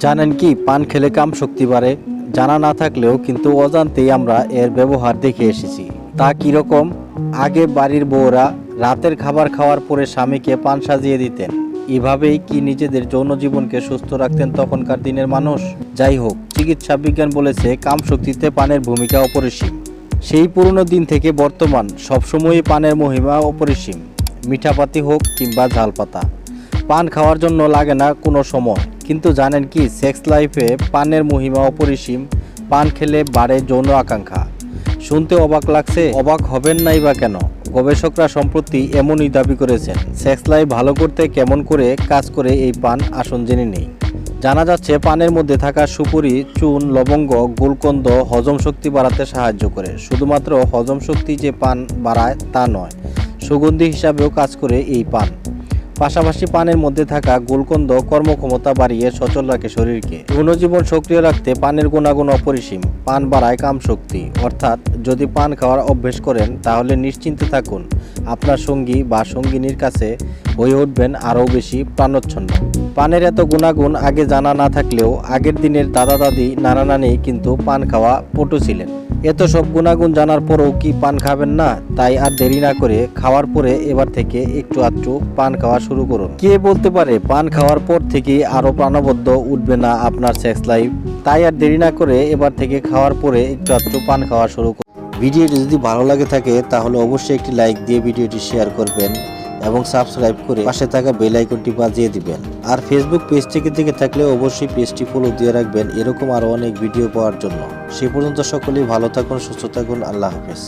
জানেন কি, পান খেলে কাম শক্তি বাড়ে। জানা না থাকলেও কিন্তু অজান্তেই আমরা এর ব্যবহার দেখে এসেছি। তা কীরকম আগে বাড়ির বউরা রাতের খাবার খাওয়ার পরে স্বামীকে পান সাজিয়ে দিতেন। এভাবেই কি নিজেদের যৌন জীবনকে সুস্থ রাখতেন তখনকার দিনের মানুষ? যাই হোক, চিকিৎসা বিজ্ঞান বলেছে কাম শক্তিতে পানের ভূমিকা অপরিসীম। সেই পুরনো দিন থেকে বর্তমান সবসময়ই পানের মহিমা অপরিসীম। মিঠাপাতি হোক কিংবা ঝালপাতা। পান খাওয়ার জন্য লাগে না কোনো সময়। কিন্তু জানেন কি সেক্স লাইফে পানের মহিমা অপরিসীম, পান খেলে বাড়ে যৌন আকাঙ্ক্ষা। শুনতে অবাক লাগছে, অবাক হবেন নাই বা কেন? গবেষকরা সম্প্রতি এমনই দাবি করেছেন সেক্স লাইফ ভালো করতে কেমন করে কাজ করে এই পান, আসন জেনে নেই। জানা যাচ্ছে, পানের মধ্যে থাকা সুপুরি চুন লবঙ্গ, গুলকন্দ, হজম শক্তি বাড়াতে সাহায্য করে। শুধুমাত্র হজম শক্তি যে পান বাড়ায় তা নয়, সুগন্ধি হিসাবেও কাজ করে এই পান। পাশাপাশি পানের মধ্যে থাকা গোলকন্দ কর্মক্ষমতা বাড়িয়ে সচল রাখে শরীরকে। গুণজীবন সক্রিয় রাখতে পানের গুণাগুণ অপরিসীম। পান বাড়ায় কাম শক্তি, অর্থাৎ যদি পান খাওয়ার অভ্যেস করেন, তাহলে নিশ্চিন্তে থাকুন। আপনার সঙ্গী বা সঙ্গিনীর কাছে হয়ে উঠবেন আরও বেশি প্রাণোচ্ছন্ন। পানের এত গুণাগুণ আগে জানা না থাকলেও আগের দিনের দাদা দাদি, নানা নানি কিন্তু পান খাওয়া পটু ছিলেন। এত সব গুণাগুণ জানার পরেও কি পান খাবেন না? তাই আর দেরি না করে খাওয়ার পরে এবার থেকে একটু আধটু পান খাওয়া শুরু করুন। কে বলতে পারে, পান খাওয়ার পর থেকে আরও প্রাণবদ্ধ উঠবে না আপনার সেক্স লাইফ তাই আর দেরি না করে এবার থেকে খাওয়ার পরে একটু আধটু পান খাওয়া শুরু করুন। ভিডিওটি যদি ভালো লাগে থাকে, তাহলে অবশ্যই একটি লাইক দিয়ে ভিডিওটি শেয়ার করবেন এবং সাবস্ক্রাইব করে পাশে থাকা বেল আইকনটি বাজিয়ে দিবেন। আর ফেসবুক পেজ থেকে দিকে থাকলে অবশ্যই পেজটি ফলো দিয়ে রাখবেন। এরকম আরও অনেক ভিডিও পাওয়ার জন্য। সে পর্যন্ত সকলেই ভালো থাকুন, সুস্থ থাকুন। আল্লাহ হাফেজ।